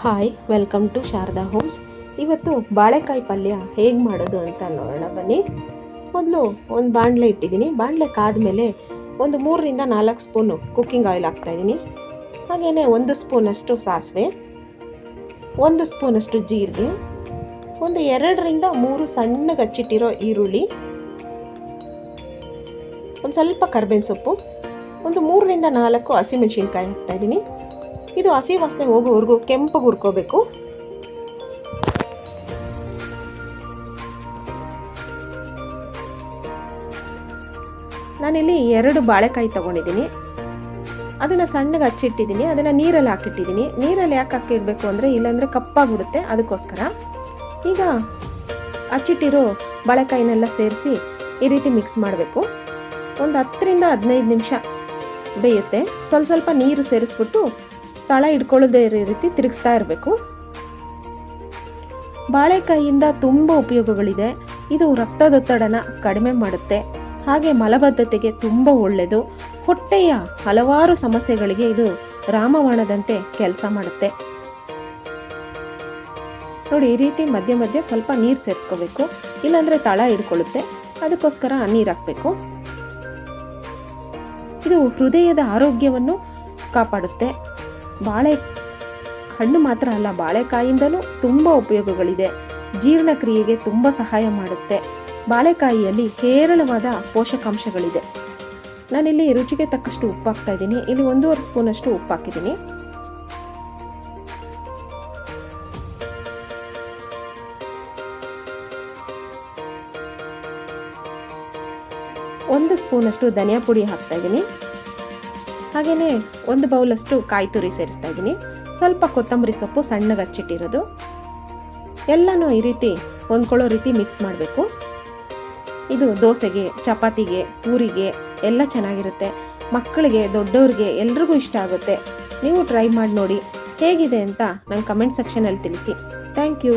Hi welcome to Sharada homes ಇವತ್ತು ಬಾಳೆಕಾಯಿ ಪಲ್ಯ ಹೇಗೆ ಮಾಡೋದು ಅಂತ ನೋಡೋಣ ಬನ್ನಿ. ಮೊದಲು ಒಂದು ಬಾಣಲೆ ಇಟ್ಟಿದ್ದೀನಿ. ಬಾಣಲೆ ಕಾದ್ಮೇಲೆ ಒಂದು ಮೂರರಿಂದ ನಾಲ್ಕು ಸ್ಪೂನು ಕುಕ್ಕಿಂಗ್ ಆಯಿಲ್ ಹಾಕ್ತಾಯಿದ್ದೀನಿ ಹಾಗೆಯೇ ಒಂದು ಸ್ಪೂನಷ್ಟು ಸಾಸಿವೆ, ಒಂದು ಸ್ಪೂನಷ್ಟು ಜೀರಿಗೆ, ಒಂದು ಎರಡರಿಂದ ಮೂರು ಸಣ್ಣಗೆ ಹಚ್ಚಿಟ್ಟಿರೋ ಈರುಳ್ಳಿ, ಒಂದು ಸ್ವಲ್ಪ ಕರ್ಬೇವಿನ ಸೊಪ್ಪು, ಒಂದು ಮೂರರಿಂದ ನಾಲ್ಕು ಹಸಿಮೆಣಸಿನ್ಕಾಯಿ ಹಾಕ್ತಾಯಿದ್ದೀನಿ ಇದು ಹಸಿ ವಾಸನೆ ಹೋಗೋವರೆಗೂ ಕೆಂಪಗೆ ಹುರ್ಕೋಬೇಕು ನಾನಿಲ್ಲಿ ಎರಡು ಬಾಳೆಕಾಯಿ ತಗೊಂಡಿದ್ದೀನಿ. ಅದನ್ನು ಸಣ್ಣಗೆ ಹಚ್ಚಿಟ್ಟಿದ್ದೀನಿ, ಅದನ್ನು ನೀರಲ್ಲಿ ಹಾಕಿಟ್ಟಿದ್ದೀನಿ. ನೀರಲ್ಲಿ ಯಾಕೆ ಹಾಕಿಡಬೇಕು ಅಂದರೆ ಇಲ್ಲಾಂದರೆ ಕಪ್ಪಾಗ್ಬಿಡುತ್ತೆ ಅದಕ್ಕೋಸ್ಕರ. ಈಗ ಹಚ್ಚಿಟ್ಟಿರೋ ಬಾಳೆಕಾಯಿನೆಲ್ಲ ಸೇರಿಸಿ ಈ ರೀತಿ ಮಿಕ್ಸ್ ಮಾಡಬೇಕು. ಒಂದು ಹತ್ತರಿಂದ ಹದಿನೈದು ನಿಮಿಷ ಬೇಯುತ್ತೆ. ಸ್ವಲ್ಪ ಸ್ವಲ್ಪ ನೀರು ಸೇರಿಸ್ಬಿಟ್ಟು ತಳ ಹಿಡ್ಕೊಳ್ಳೋದೇ ಇರೋ ರೀತಿ ತಿರುಗಿಸ್ತಾ ಇರಬೇಕು. ಬಾಳೆಕಾಯಿಯಿಂದ ತುಂಬ ಉಪಯೋಗಗಳಿದೆ. ಇದು ರಕ್ತದೊತ್ತಡನ ಕಡಿಮೆ ಮಾಡುತ್ತೆ. ಹಾಗೆ ಮಲಬದ್ಧತೆಗೆ ತುಂಬ ಒಳ್ಳೆಯದು ಹೊಟ್ಟೆಯ ಹಲವಾರು ಸಮಸ್ಯೆಗಳಿಗೆ ಇದು ರಾಮವಾಣದಂತೆ ಕೆಲಸ ಮಾಡುತ್ತೆ. ನೋಡಿ, ಈ ರೀತಿ ಮಧ್ಯ ಮಧ್ಯ ಸ್ವಲ್ಪ ನೀರು ಸೇರಿಸ್ಕೋಬೇಕು. ಇಲ್ಲಾಂದರೆ ತಳ ಹಿಡ್ಕೊಳ್ಳುತ್ತೆ. ಅದಕ್ಕೋಸ್ಕರ ನೀರು ಹಾಕಬೇಕು. ಇದು ಹೃದಯದ ಆರೋಗ್ಯವನ್ನು ಕಾಪಾಡುತ್ತೆ. ಬಾಳೆ ಹಣ್ಣು ಮಾತ್ರ ಅಲ್ಲ, ಬಾಳೆಕಾಯಿಂದಲೂ ತುಂಬ ಉಪಯೋಗಗಳಿದೆ. ಜೀರ್ಣಕ್ರಿಯೆಗೆ ತುಂಬ ಸಹಾಯ ಮಾಡುತ್ತೆ. ಬಾಳೆಕಾಯಿಯಲ್ಲಿ ಹೇರಳವಾದ ಪೋಷಕಾಂಶಗಳಿದೆ. ನಾನಿಲ್ಲಿ ರುಚಿಗೆ ತಕ್ಕಷ್ಟು ಉಪ್ಪು ಹಾಕ್ತಾ ಇದ್ದೀನಿ. ಇಲ್ಲಿ ಒಂದೂವರೆ ಸ್ಪೂನಷ್ಟು ಉಪ್ಪು ಹಾಕಿದ್ದೀನಿ ಒಂದು ಸ್ಪೂನಷ್ಟು ಧನಿಯಾ ಪುಡಿ ಹಾಕ್ತಾ ಇದ್ದೀನಿ. ಹಾಗೆಯೇ ಒಂದು ಬೌಲಷ್ಟು ಕಾಯಿ ತುರಿ ಸೇರಿಸ್ತಾ ಇದ್ದೀನಿ. ಸ್ವಲ್ಪ ಕೊತ್ತಂಬರಿ ಸೊಪ್ಪು ಸಣ್ಣಗೆ ಹಚ್ಚಿಟ್ಟಿರೋದು. ಎಲ್ಲನೂ ಈ ರೀತಿ ಹೊಂದ್ಕೊಳ್ಳೋ ರೀತಿ ಮಿಕ್ಸ್ ಮಾಡಬೇಕು. ಇದು ದೋಸೆಗೆ, ಚಪಾತಿಗೆ, ಪೂರಿಗೆ ಎಲ್ಲ ಚೆನ್ನಾಗಿರುತ್ತೆ. ಮಕ್ಕಳಿಗೆ, ದೊಡ್ಡವ್ರಿಗೆ ಎಲ್ರಿಗೂ ಇಷ್ಟ ಆಗುತ್ತೆ. ನೀವು ಟ್ರೈ ಮಾಡಿ ನೋಡಿ ಹೇಗಿದೆ ಅಂತ ನಂಗೆ ಕಮೆಂಟ್ ಸೆಕ್ಷನಲ್ಲಿ ತಿಳಿಸಿ. Thank you.